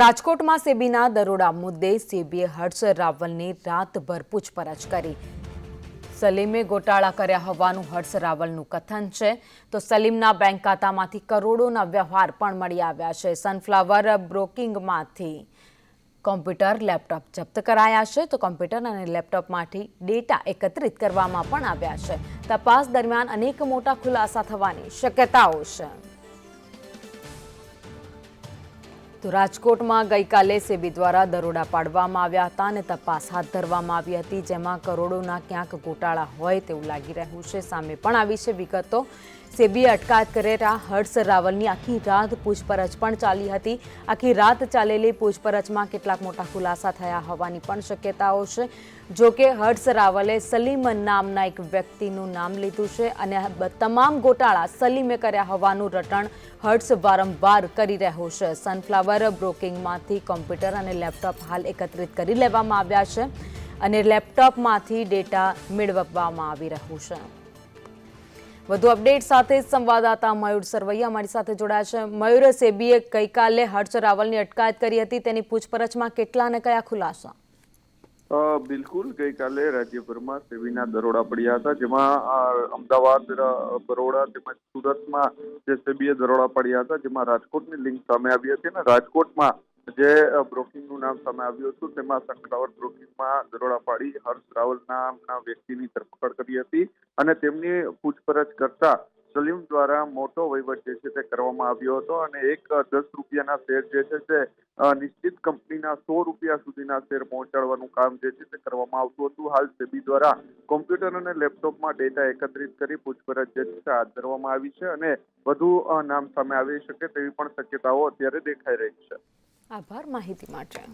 રાજકોટમાં સેબીના દરોડા મુદ્દે સેબીએ હર્ષ રાવલની રાતભર પૂછપરછ કરી. સલીમે ગોટાળા કર્યા હોવાનું હર્ષ રાવલનું કથન છે. તો સલીમના બેંક ખાતામાંથી કરોડોના વ્યવહાર પણ મળી આવ્યા છે. સનફ્લાવર બ્રોકિંગમાંથી કોમ્પ્યુટર, લેપટોપ જપ્ત કરાયા છે. તો કોમ્પ્યુટર અને લેપટોપમાંથી ડેટા એકત્રિત કરવામાં પણ આવ્યા છે. તપાસ દરમિયાન અનેક મોટા ખુલાસા થવાની શક્યતાઓ છે. તો રાજકોટમાં ગઈકાલે સેબી દ્વારા દરોડા પાડવામાં આવ્યા હતા અને તપાસ હાથ ધરવામાં આવી હતી, જેમાં કરોડોના ક્યાંક ગોટાળા હોય તેવું લાગી રહ્યું છે. સામે પણ આવી છે વિગતો. સેબીએ અટકાયત કરેલા હર્ષ રાવલની આખી રાત પૂછપરછ પણ ચાલી હતી. આખી રાત ચાલેલી પૂછપરછમાં કેટલાક મોટા ખુલાસા થયા હોવાની પણ શક્યતાઓ છે. જો કે હર્ષ રાવલે સલીમ નામના એક વ્યક્તિનું નામ લીધું છે અને તમામ ગોટાળા સલીમે કર્યા હોવાનું રટણ હર્ષ વારંવાર કરી રહ્યો છે. સનફ્લાવર બ્રોકિંગમાંથી કોમ્પ્યુટર અને લેપટોપ હાલ એકત્રિત કરી લેવામાં આવ્યા છે અને લેપટોપમાંથી ડેટા મેળવવામાં આવી રહ્યું છે. વધુ અપડેટ સાથે સંવાદદાતા મયુર સરવૈયા અમારી સાથે જોડાયા છે. મયુર, સેબીએ ગઈકાલે હર્ષ રાવલની અટકાયત કરી હતી. તેની પૂછપરછમાં કેટલા અને કયા ખુલાસા? બિલકુલ. ગઈકાલે રાજ્યભરમાં સેબીના દરોડા પડ્યા હતા, જેમાં અમદાવાદ બરોડા તેમજ સુરતમાં જે સેબીએ દરોડા પડ્યા હતા, જેમાં રાજકોટની લિંક સામે આવી હતી અને રાજકોટમાં જે બ્રોકિંગનું નામ સામે આવ્યું હતું, તેમાં સનફ્લાવર બ્રોકિંગમાં દરોડા પાડી હર્ષ રાવલ નામના વ્યક્તિની ધરપકડ કરી હતી અને તેમની પૂછપરછ કરતા સલીમ દ્વારા મોટો વહીવટ જે છે તે કરવામાં આવ્યો હતો અને એક દસ રૂપિયાના શેર જે છે તે નિશ્ચિત કંપનીના સો રૂપિયા સુધીના શેર પહોંચાડવાનું કામ જે છે તે કરવામાં આવતું હતું. હાલ સેબી દ્વારા કોમ્પ્યુટર અને લેપટોપમાં ડેટા એકત્રિત કરી પૂછપરછ જે છે હાથ ધરવામાં આવી છે અને વધુ નામ સામે આવી શકે તેવી પણ શક્યતાઓ અત્યારે દેખાઈ રહી છે. આભાર. માહિતી માટે.